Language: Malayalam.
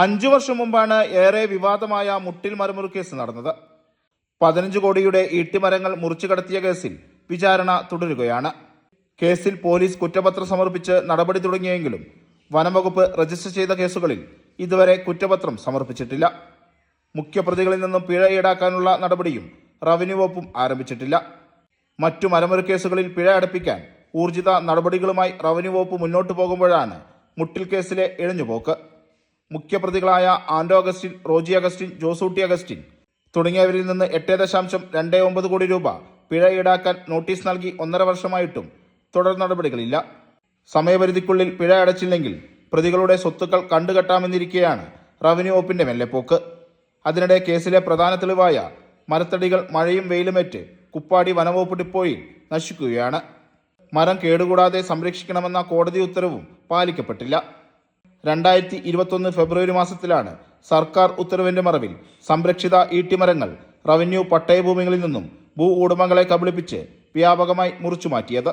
അഞ്ചു വർഷം മുമ്പാണ് ഏറെ വിവാദമായ മുട്ടിൽ മരമുറി കേസ് നടന്നത്. പതിനഞ്ച് കോടിയുടെ ഈട്ടിമരങ്ങൾ മുറിച്ചു കടത്തിയ കേസിൽ വിചാരണ തുടരുകയാണ്. കേസിൽ പോലീസ് കുറ്റപത്രം സമർപ്പിച്ച് നടപടി തുടങ്ങിയെങ്കിലും വനംവകുപ്പ് രജിസ്റ്റർ ചെയ്ത കേസുകളിൽ ഇതുവരെ കുറ്റപത്രം സമർപ്പിച്ചിട്ടില്ല. മുഖ്യപ്രതികളിൽ നിന്നും പിഴ ഈടാക്കാനുള്ള നടപടിയും റവന്യൂ വകുപ്പും ആരംഭിച്ചിട്ടില്ല. മറ്റു മരമുറി കേസുകളിൽ പിഴ അടപ്പിക്കാൻ ഊർജിത നടപടികളുമായി റവന്യൂ വകുപ്പ് മുന്നോട്ടു പോകുമ്പോഴാണ് മുട്ടിൽ കേസിലെ ഇഴഞ്ഞുപോക്ക് മുഖ്യപ്രതികളായ Anto Augustine Roji Augustine Josootty Augustine തുടങ്ങിയവരിൽ നിന്ന് എട്ട് ദശാംശം രണ്ട് ഒമ്പത് കോടി രൂപ പിഴ ഈടാക്കാൻ നോട്ടീസ് നൽകി ഒന്നര വർഷമായിട്ടും തുടർ നടപടികളില്ല. സമയപരിധിക്കുള്ളിൽ പിഴ അടച്ചില്ലെങ്കിൽ പ്രതികളുടെ സ്വത്തുക്കൾ കണ്ടുകെട്ടാമെന്നിരിക്കെയാണ് റവന്യൂ വകുപ്പിന്റെ മെല്ലെപ്പോക്ക്. അതിനിടെ കേസിലെ പ്രധാന തെളിവായ മരത്തടികൾ മഴയും വെയിലുമേറ്റ് കുപ്പാടി വനവകുപ്പ് ഡിപ്പോയിൽ നശിക്കുകയാണ്. മരം കേടുകൂടാതെ സംരക്ഷിക്കണമെന്ന കോടതി ഉത്തരവും പാലിക്കപ്പെട്ടില്ല. രണ്ടായിരത്തി ഇരുപത്തൊന്ന് ഫെബ്രുവരി മാസത്തിലാണ് സർക്കാർ ഉത്തരവിന്റെ മറവിൽ സംരക്ഷിത ഈട്ടിമരങ്ങൾ റവന്യൂ പട്ടയഭൂമികളിൽ നിന്നും ഭൂ ഉടമകളെ കബളിപ്പിച്ച് വ്യാപകമായി മുറിച്ചു മാറ്റിയത്